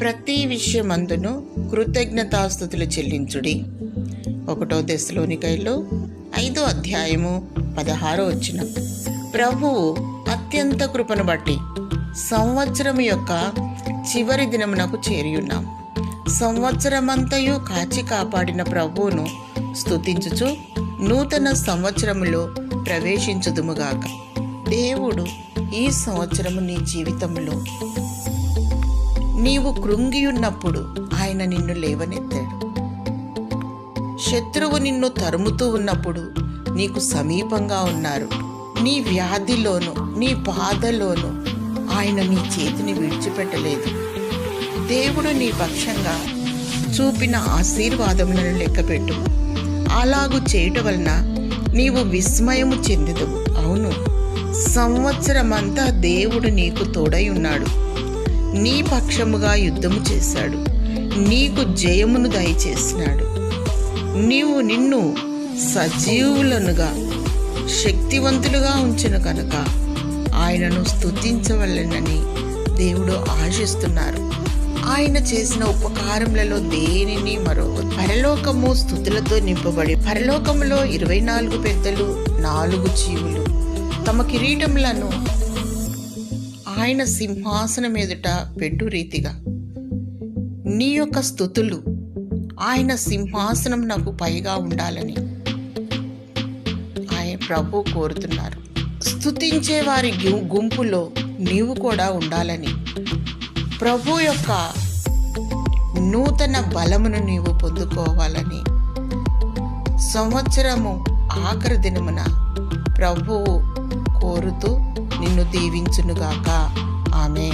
ప్రతి విషయమందును కృతజ్ఞతాస్థుతులు చెల్లించుడి. ఒకటో దశలోనికైలో ఐదో అధ్యాయము పదహారో వచ్చిన. ప్రభువు అత్యంత కృపను బట్టి సంవత్సరం యొక్క చివరి దినమునకు చేరియున్నాం. సంవత్సరమంతయు కాచి కాపాడిన ప్రభువును స్తుతించుచు నూతన సంవత్సరములో ప్రవేశించుదుముగాక దేవుడు ఈ సంవత్సరము నీ జీవితంలో నీవు కృంగియున్నప్పుడు ఆయన నిన్ను లేవనెత్తాడు. శత్రువు నిన్ను తరుముతూ ఉన్నప్పుడు నీకు సమీపంగా ఉన్నారు. నీ వ్యాధిలోను నీ బాధలోను ఆయన నీ చేతిని విడిచిపెట్టలేదు. దేవుడు నీ పక్షంగా చూపిన ఆశీర్వాదములను లెక్కపెట్టు. అలాగు చేయటం వలన నీవు విస్మయము చెందదు అవును సంవత్సరమంతా దేవుడు నీకు తోడై ఉన్నాడు. నీ పక్షముగా యుద్ధము చేశాడు. నీకు జయమును దయచేసినాడు. నీవు నిన్ను సజీవులనుగా శక్తివంతులుగా ఉంచిన కనుక ఆయనను స్తుతించవలెనని దేవుడు ఆశిస్తున్నారు. ఆయన చేసిన ఉపకారములలో దేనిని మరో పరలోకము స్థుతులతో నింపబడి పరలోకములో ఇరవై నాలుగు పెద్దలు నాలుగు జీవులు తమ కిరీటములను ఆయన సింహాసనం ఎదుట పెట్టు రీతిగా. నీ యొక్క స్థుతులు ఆయన సింహాసనం నాకు పైగా ఉండాలని ఆయన ప్రభు కోరుతున్నారు. స్థుతించే వారి గుంపులో నీవు కూడా ఉండాలని ప్రభు యొక్క నూతన బలమును నీవు పొందుకోవాలని సంవత్సరము ఆఖరి దినమున ప్రభువు కోరుతూ నిన్ను దీవించునుగాక. ఆమె